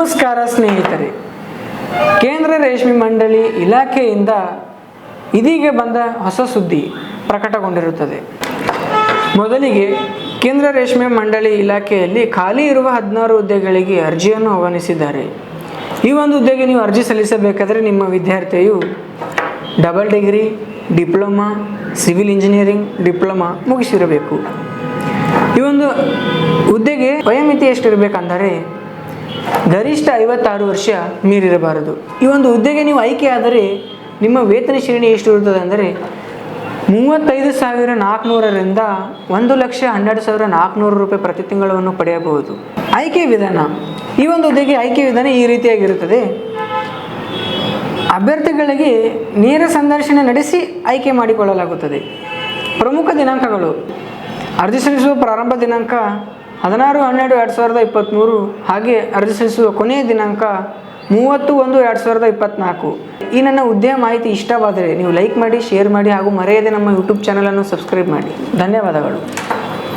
ನಮಸ್ಕಾರ ಸ್ನೇಹಿತರೆ. ಕೇಂದ್ರ ರೇಷ್ಮೆ ಮಂಡಳಿ ಇಲಾಖೆಯಿಂದ ಇದೀಗ ಬಂದ ಹೊಸ ಸುದ್ದಿ ಪ್ರಕಟಗೊಂಡಿರುತ್ತದೆ. ಮೊದಲಿಗೆ ಕೇಂದ್ರ ರೇಷ್ಮೆ ಮಂಡಳಿ ಇಲಾಖೆಯಲ್ಲಿ ಖಾಲಿ ಇರುವ ಹದಿನಾರು ಹುದ್ದೆಗಳಿಗೆ ಅರ್ಜಿಯನ್ನು ಆಹ್ವಾನಿಸಿದ್ದಾರೆ. ಈ ಒಂದು ಹುದ್ದೆಗೆ ನೀವು ಅರ್ಜಿ ಸಲ್ಲಿಸಬೇಕಾದರೆ ನಿಮ್ಮ ವಿದ್ಯಾರ್ಥಿಯು double degree, diploma, civil engineering, diploma ಮುಗಿಸಿರಬೇಕು. ಈ ಒಂದು ಹುದ್ದೆಗೆ ವಯೋಮಿತಿ ಎಷ್ಟಿರಬೇಕಂದರೆ ಗರಿಷ್ಠ ಐವತ್ತಾರು ವರ್ಷ ಮೀರಿರಬಾರದು. ಈ ಒಂದು ಹುದ್ದೆಗೆ ನೀವು ಆಯ್ಕೆ ಆದರೆ ನಿಮ್ಮ ವೇತನ ಶ್ರೇಣಿ ಎಷ್ಟು ಇರುತ್ತದೆ ಅಂದರೆ ಮೂವತ್ತೈದು ಸಾವಿರ ನಾಲ್ಕುನೂರರಿಂದ ಒಂದು ಲಕ್ಷ ಹನ್ನೆರಡು ಸಾವಿರ ನಾಲ್ಕುನೂರು ರೂಪಾಯಿ ಪ್ರತಿ ತಿಂಗಳನ್ನು ಪಡೆಯಬಹುದು. ಆಯ್ಕೆ ವಿಧಾನ. ಈ ಒಂದು ಹುದ್ದೆಗೆ ಆಯ್ಕೆ ವಿಧಾನ ಈ ರೀತಿಯಾಗಿರುತ್ತದೆ. ಅಭ್ಯರ್ಥಿಗಳಿಗೆ ನೇರ ಸಂದರ್ಶನ ನಡೆಸಿ ಆಯ್ಕೆ ಮಾಡಿಕೊಳ್ಳಲಾಗುತ್ತದೆ. ಪ್ರಮುಖ ದಿನಾಂಕಗಳು. ಅರ್ಜಿ ಸಲ್ಲಿಸುವ ಪ್ರಾರಂಭ ದಿನಾಂಕ ಹದಿನಾರು, ಹನ್ನೆರಡು, ಎರಡು ಸಾವಿರದ ಇಪ್ಪತ್ತ್ಮೂರು ಹಾಗೆ ಅರ್ಜಿ ಸಲ್ಲಿಸುವ ಕೊನೆಯ ದಿನಾಂಕ ಮೂವತ್ತು ಒಂದು, ಎರಡು ಸಾವಿರದ ಇಪ್ಪತ್ತ್ನಾಲ್ಕು ಈ ನನ್ನ ಉದ್ಯಮ ಮಾಹಿತಿ ಇಷ್ಟವಾದರೆ ನೀವು ಲೈಕ್ ಮಾಡಿ, ಶೇರ್ ಮಾಡಿ ಹಾಗೂ ಮರೆಯದೆ ನಮ್ಮ ಯೂಟ್ಯೂಬ್ ಚಾನಲನ್ನು ಸಬ್ಸ್ಕ್ರೈಬ್ ಮಾಡಿ. ಧನ್ಯವಾದಗಳು.